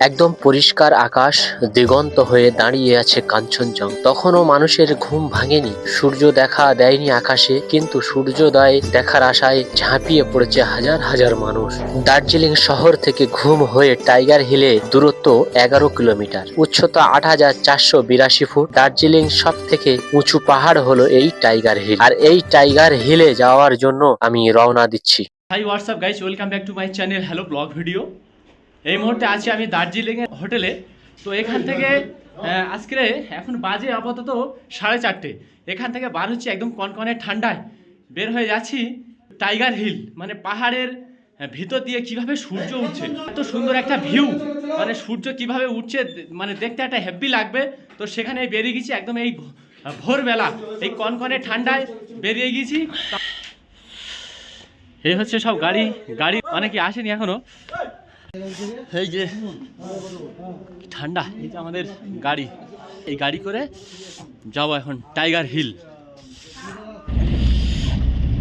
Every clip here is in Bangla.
একদম পরিষ্কার আকাশ দিগন্ত হয়ে দাঁড়িয়ে আছে কাঞ্চনজঙ্ঘা তখনও মানুষের ঘুম ভাঙেনি। সূর্য দেখা দেয়নি আকাশে, কিন্তু সূর্যোদয় দেখার আশায় ঝাঁপিয়ে পড়েছে হাজার হাজার মানুষ। দার্জিলিং শহর থেকে ঘুম হয়ে টাইগার হিলে দূরত্ব এগারো কিলোমিটার। উচ্চতা আট হাজার চারশো বিরাশি ফুট। দার্জিলিং সব থেকে উঁচু পাহাড় হলো এই টাইগার হিল। আর এই টাইগার হিলে যাওয়ার জন্য আমি রওনা দিচ্ছি। Hi WhatsApp guys welcome back to my channel hello vlog video এই মুহূর্তে আছি আমি দার্জিলিংয়ের হোটেলে। তো এখান থেকে আজকে এখন বাজে আপাতত সাড়ে চারটে। এখান থেকে বার হচ্ছে একদম কনকনে ঠান্ডায়। বের হয়ে যাচ্ছি টাইগার হিল মানে পাহাড়ের ভিতর দিয়ে কীভাবে সূর্য উঠছে। এত সুন্দর একটা ভিউ মানে সূর্য কীভাবে উঠছে মানে দেখতে একটা হ্যাপি লাগবে। তো সেখানে বেরিয়ে গেছি একদম এই ভোরবেলা। এই কনকনে ঠান্ডায় বেরিয়ে গেছি। এই হচ্ছে সব গাড়ি গাড়ি, অনেকে আসেনি এখনও। এই যে, ঠান্ডা, এই যে আমাদের গাড়ি। এই গাড়ি করে যাব এখন টাইগার হিল।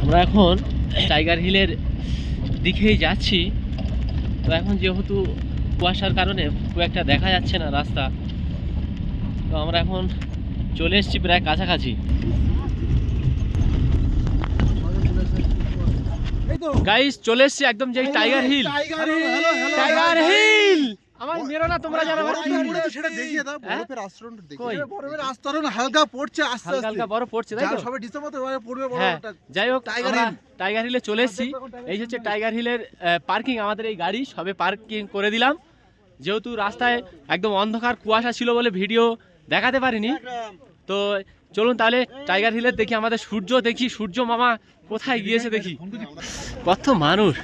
আমরা এখন টাইগার হিলের দিকেই যাচ্ছি। তো এখন যেহেতু কুয়াশার কারণে খুব একটা দেখা যাচ্ছে না রাস্তা, তো আমরা এখন চলে এসেছি প্রায় কাছাকাছি। গাইস চলে এসেছি একদম যে টাইগার হিল টাইগার হিল আমার মেরো না তোমরা যারা আবার কি সেটা দেখিয়ে দাও? বরফের আস্তরণ দেখিয়ে বরফের আস্তরণ হালকা পড়ছে আস্তে আস্তে। হালকা বড় পড়ছে তাই তো? সবে ডিসেম্বর তো পড়বে হ্যাঁ বরফটা যাই হোক টাইগার হিল। টাইগার হিলে চলে এসেছি। এই হচ্ছে টাইগার হিলের পার্কিং আমাদের এই গাড়ি সবে পার্কিং করে দিলাম। যেহেতু রাস্তায় একদম অন্ধকার কুয়াশা ছিল বলে ভিডিও দেখাতে পারিনি। তো চলুন তাহলে টাইগার হিলের দেখি আমাদের সূর্য দেখি সূর্য মামা কোথায় গিয়েছে দেখি। কত মানুষ।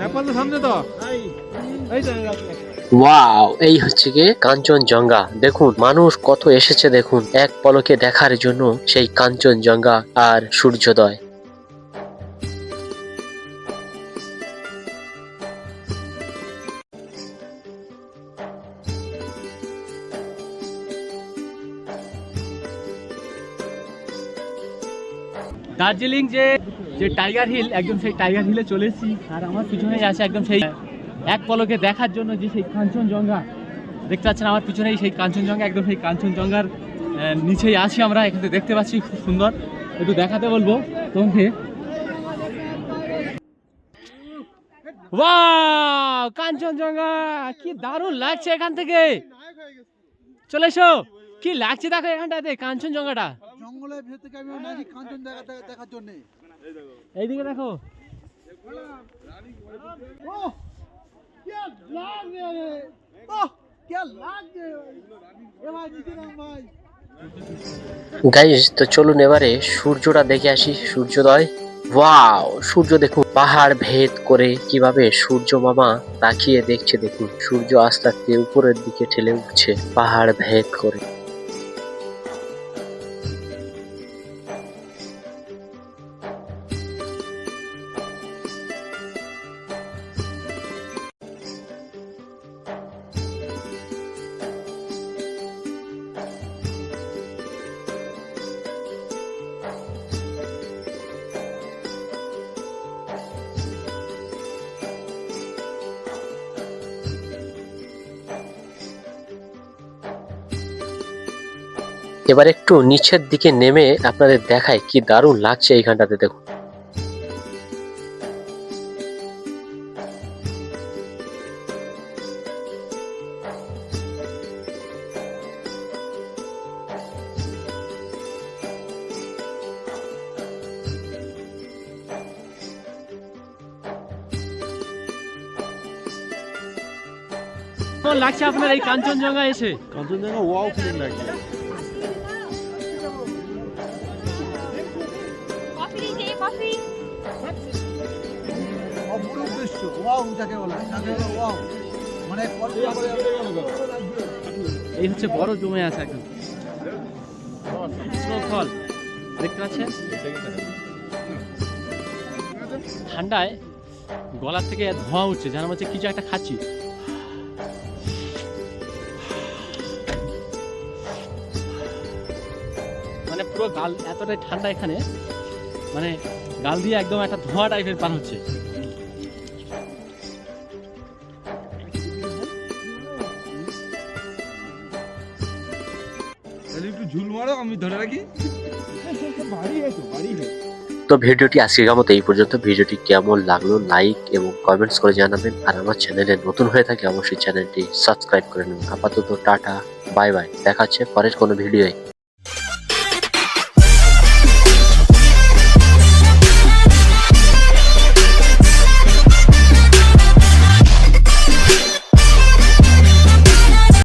নেপাল সামনে তো এই তো। ওয়াও এই হচ্ছে গিয়ে কাঞ্চনজঙ্ঘা। দেখুন মানুষ কত এসেছে দেখুন। এক পলকে দেখার জন্য সেই কাঞ্চনজঙ্ঘা আর সূর্যোদয়। দার্জিলিং যে যে টাইগার হিল, একদম সেই টাইগার হিলে চলে আর আমার পিছনে আছে একদম সেই এক পলকে দেখার জন্য যে সেই কাঞ্চনজঙ্ঘা। দেখতে পাচ্ছেন আমার পিছনেই সেই কাঞ্চনজঙ্ঘা, একদম সেই কাঞ্চনজঙ্ঘার নিচেই আছি আমরা, এখানে দেখতে পাচ্ছি খুব সুন্দর। একটু দেখাতে বলব তোমাকে। ওয়াও, কাঞ্চনজঙ্ঘা, কি দারুণ লাগছে এখান থেকে। চলে এসো। কি লাগছে দেখো এখানটাতে, কাঞ্চনজঙ্ঘাটা। জঙ্গলের ভিতর থেকে আমি কাঞ্চন দেখার জন্য। দেখো। গাইস তো চলুন এবারে সূর্যটা দেখে আসি সূর্যোদয়। ওয়াও সূর্য দেখুন পাহাড় ভেদ করে কীভাবে সূর্য মামা তাকিয়ে দেখছে দেখুন। সূর্য আস্তে আস্তে উপরের দিকে ঠেলে উঠছে পাহাড় ভেদ করে। এবার একটু নিচের দিকে নেমে আপনাদের দেখায় কি দারুণ লাগছে এইখানটাতে দেখুন। কেমন লাগছে আপনার এই কাঞ্চনজঙ্ঘা এসে? কাঞ্চনজঙ্ঘা ওয়াও ফিলিং লাগছে। অপরূপ দৃশ্য। ওয়াও যাকে বলে যাকে বলে ওয়াও। মানে এই হচ্ছে বড় জমে আছে একদম। স্নোফল দেখতে পাচ্ছেন? ঠান্ডায় গলার থেকে ধোঁয়া উঠছে যেন হচ্ছে কিছু একটা খাচ্ছি। মানে পুরো গাল এতটাই ঠান্ডা এখানে মানে গাল দিয়ে একদম একটা ধোঁয়া টাইপের পান হচ্ছে। তো ভিডিওটি আজকের মতো এই পর্যন্ত। ভিডিওটি কেমন লাগল লাইক এবং কমেন্টস করে জানাবেন। আর আমার চ্যানেলে নতুন হয়ে থাকে অবশ্যই চ্যানেলটি সাবস্ক্রাইব করে নেবেন। আপাতত টাটা বাই বাই দেখাচ্ছে পরের কোনো ভিডিওয়